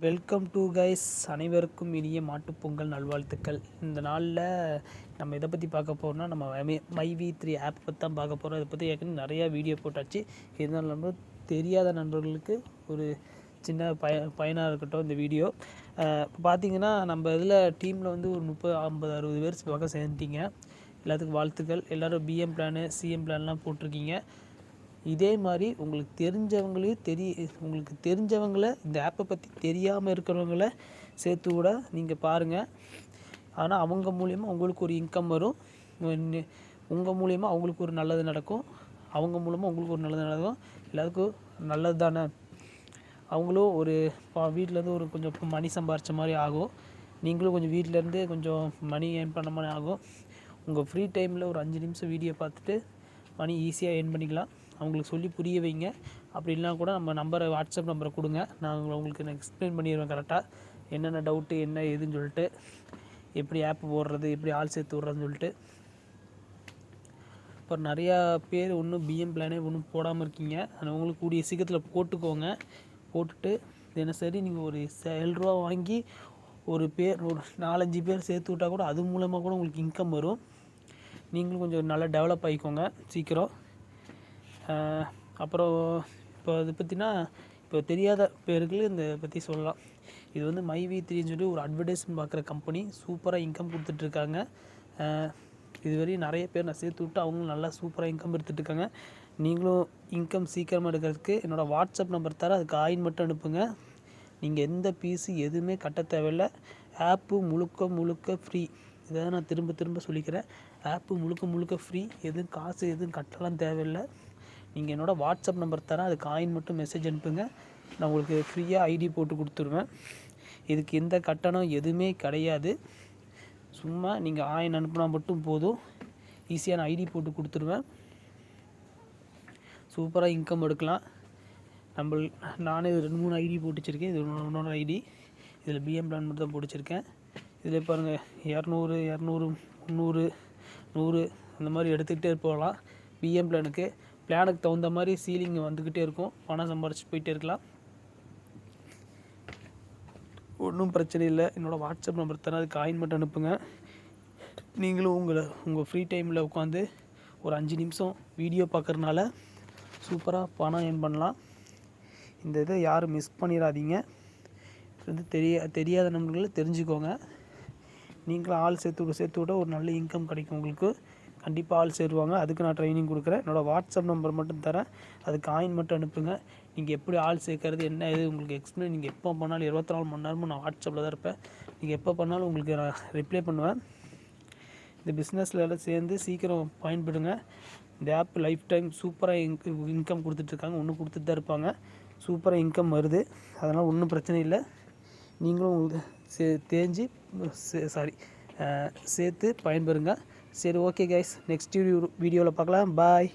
Welcome to guys அனைவருக்கும் இனிய மாட்டுப் பொங்கல் நல்வாழ்த்துக்கள். இந்த நாளில் நம்ம இதை பற்றி பார்க்க போகிறோம்னா நம்ம my my V three app பற்றி தான் பார்க்க போகிறோம் இதை பற்றி ஏற்கனவே நிறையா வீடியோ போட்டாச்சு. இருந்தாலும் நம்ம தெரியாத நண்பர்களுக்கு ஒரு சின்ன பய பயனாக இருக்கட்டும் இந்த வீடியோ இப்போ பார்த்தீங்கன்னா நம்ம இதில் டீமில் வந்து ஒரு முப்பது ஐம்பது அறுபது பேர் பக்கம் சேர்ந்துட்டீங்க. எல்லாத்துக்கும் வாழ்த்துக்கள். எல்லோரும் பிஎம் பிளானு சிஎம் பிளான்லாம் போட்டிருக்கீங்க. இதே மாதிரி உங்களுக்கு தெரிஞ்சவங்களையும் தெரிய உங்களுக்கு தெரிஞ்சவங்கள இந்த ஆப்பை பற்றி தெரியாமல் இருக்கிறவங்கள சேர்த்து விட நீங்கள் பாருங்கள் ஆனால் அவங்க மூலிமா உங்களுக்கு ஒரு இன்கம் வரும். உங்கள் மூலிமா அவங்களுக்கு ஒரு நல்லது நடக்கும். அவங்க மூலமாக உங்களுக்கு ஒரு நல்லது நடக்கும். எல்லாத்துக்கும் நல்லது தானே? அவங்களும் ஒரு வீட்டிலேருந்து ஒரு கொஞ்சம் மணி சம்பாரித்த மாதிரி ஆகும். நீங்களும் கொஞ்சம் வீட்டிலேருந்து கொஞ்சம் மணி ஏர்ன் பண்ண மாதிரி ஆகும். உங்கள் ஃப்ரீ டைமில் ஒரு அஞ்சு நிமிஷம் வீடியோ பார்த்துட்டு மணி ஈஸியாக ஏர்ன் பண்ணிக்கலாம். அவங்களுக்கு சொல்லி புரிய வைங்க. அப்படி இல்லைனா கூட நம்ம நம்பரை வாட்ஸ்அப் நம்பரை கொடுங்க. நான் உங்களுக்கு நான் எக்ஸ்பிளைன் பண்ணிடுவேன் கரெக்டாக என்னென்ன டவுட்டு என்ன ஏதுன்னு சொல்லிட்டு எப்படி ஆப் போடுறது எப்படி ஆள் சேர்த்து விட்றதுன்னு சொல்லிட்டு. இப்போ நிறையா பேர் ஒன்றும் பிஎம் பிளானே ஒன்றும் போடாமல் இருக்கீங்க. அவங்களுக்கு கூடிய சீக்கிரத்தில் போட்டுக்கோங்க. போட்டுட்டு தினசரி நீங்கள் ஒரு ரூபா வாங்கி ஒரு பேர் ஒரு நாலஞ்சு பேர் சேர்த்து விட்டால் கூட அது மூலமாக கூட உங்களுக்கு இன்கம் வரும். நீங்களும் கொஞ்சம் நல்லா டெவலப் ஆகிக்கோங்க சீக்கிரம். அப்புறம் இப்போ அதை பற்றினா இப்போ தெரியாத பேருக்கு இந்த பற்றி சொல்லலாம். இது வந்து மை வி த்ரீன்னு சொல்லி ஒரு அட்வர்டைஸ்மெண்ட் பார்க்குற கம்பெனி சூப்பராக இன்கம் கொடுத்துட்ருக்காங்க. இதுவரையும் நிறைய பேர் நான் சேர்த்து விட்டு அவங்களும் நல்லா சூப்பராக இன்கம் எடுத்துகிட்ருக்காங்க நீங்களும் இன்கம் சீக்கிரமாக எடுக்கிறதுக்கு என்னோடய வாட்ஸ்அப் நம்பர் தர அதுக்கு ஆயின் மட்டும் அனுப்புங்க. நீங்கள் எந்த பீஸு எதுவுமே கட்ட தேவையில்லை. ஆப்பு முழுக்க முழுக்க ஃப்ரீ இதை நான் திரும்ப திரும்ப சொல்லிக்கிறேன். ஆப்பு முழுக்க முழுக்க ஃப்ரீ எதுவும் காசு எதுவும் கட்டலாம் தேவையில்லை. நீங்கள் என்னோடய வாட்ஸ்அப் நம்பர் தரேன். அதுக்கு ஆயின் மட்டும் மெசேஜ் அனுப்புங்க. நான் உங்களுக்கு ஃப்ரீயாக ஐடி போட்டு கொடுத்துருவேன். இதுக்கு எந்த கட்டணம் எதுவுமே கிடையாது. சும்மா நீங்கள் ஆயின் அனுப்புனா மட்டும் போதும். ஈஸியான ஐடி போட்டு கொடுத்துருவேன். சூப்பராக இன்கம் எடுக்கலாம். நம்ம நானே ரெண்டு மூணு ஐடி போட்டு வச்சுருக்கேன் இது இன்னொரு ஐடி இதில் பிஎம் பிளான் மட்டும் தான் போட்டு இதில் பாருங்கள் இரநூறு இரநூறு முந்நூறு நூறு அந்த மாதிரி எடுத்துக்கிட்டே போகலாம். பிஎம் பிளானுக்கு பிளானுக்கு தகுந்த மாதிரி சீலிங் வந்துக்கிட்டே இருக்கும். பணம் சம்பாரிச்சு போயிட்டே இருக்கலாம். ஒன்றும் பிரச்சனை இல்லை. என்னோடய வாட்ஸ்அப் நம்பர் தரேன். அதுக்கு காயின் மட்டும் அனுப்புங்க. நீங்களும் உங்களை உங்கள் ஃப்ரீ டைமில் உட்காந்து ஒரு அஞ்சு நிமிஷம் வீடியோ பார்க்குறனால சூப்பராக பணம் ஏர்ன் பண்ணலாம். இந்த இதை யாரும் மிஸ் பண்ணிடாதீங்க வந்து தெரிய தெரியாத நம்பர்களை தெரிஞ்சுக்கோங்க. நீங்களும் ஆள் சேர்த்து விட சேர்த்து விட ஒரு நல்ல இன்கம் கிடைக்கும் உங்களுக்கு. கண்டிப்பாக ஆள் சேருவாங்க. அதுக்கு நான் ட்ரைனிங் கொடுக்குறேன். என்னோடய வாட்ஸ்அப் நம்பர் மட்டும் தரேன். அதுக்கு காயின் மட்டும் அனுப்புங்க. நீங்கள் எப்படி ஆள் சேர்க்கறது என்ன இது உங்களுக்கு எக்ஸ்பிளைன் நீங்கள் எப்போ பண்ணாலும் இருபத்தி நாலு மணி நேரமும் நான் வாட்ஸ்அப்பில் தான் இருப்பேன். நீங்கள் எப்போ பண்ணாலும் உங்களுக்கு நான் ரிப்ளை பண்ணுவேன். இந்த பிஸ்னஸில் எல்லாம் சேர்ந்து சீக்கிரம் பயன்படுங்க. இந்த ஆப் லைஃப் டைம் சூப்பராக இன்க் இன்கம் கொடுத்துட்ருக்காங்க ஒன்றும் கொடுத்துட்டு தான் இருப்பாங்க. சூப்பராக இன்கம் வருது. அதனால் ஒன்றும் பிரச்சனை இல்லை. நீங்களும் உங்களுக்கு சே தேஞ்சு சாரி சேர்த்து பயன்பெறுங்க. சரி ஓகே கைஸ் நெக்ஸ்ட் வீடியோவில் பார்க்கலாம். பாய்